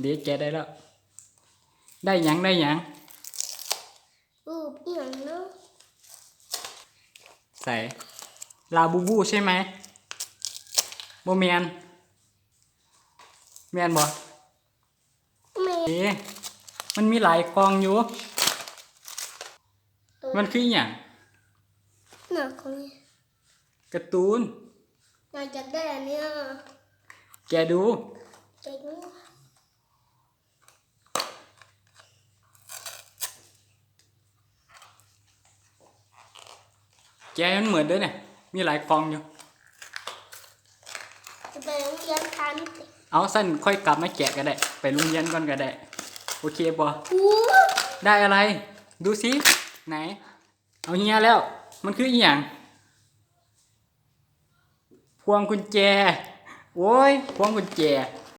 เดี๋ยวแกะได้แล้ว ได้หยังได้หยังรูปอีหยังเนาะใส่ลาบูบูใช่ไหมโบเมียนเมียนบ่แม่เอ๊ะมันมีหลายกองอยู่ตัวมันคืออหย่างหนักของนี่การ์ตูน อยากจะได้อันเนี้ยแกดู เจ๋ง แกมันเหมือนเด้วยเนี่ย มีหลายกองอยู่ จะไปโรงเรียนทันติเอาสั้นค่อยกลับมาแกะก็ได้ ไปโรงเรียนก่อนก็ได้ โอเคบ่อู้ได้อะไร ดูสิไหน เอาเฮียแล้ว มันคืออีหยังพวงกุญแจ โอ้ย พวงกุญแจ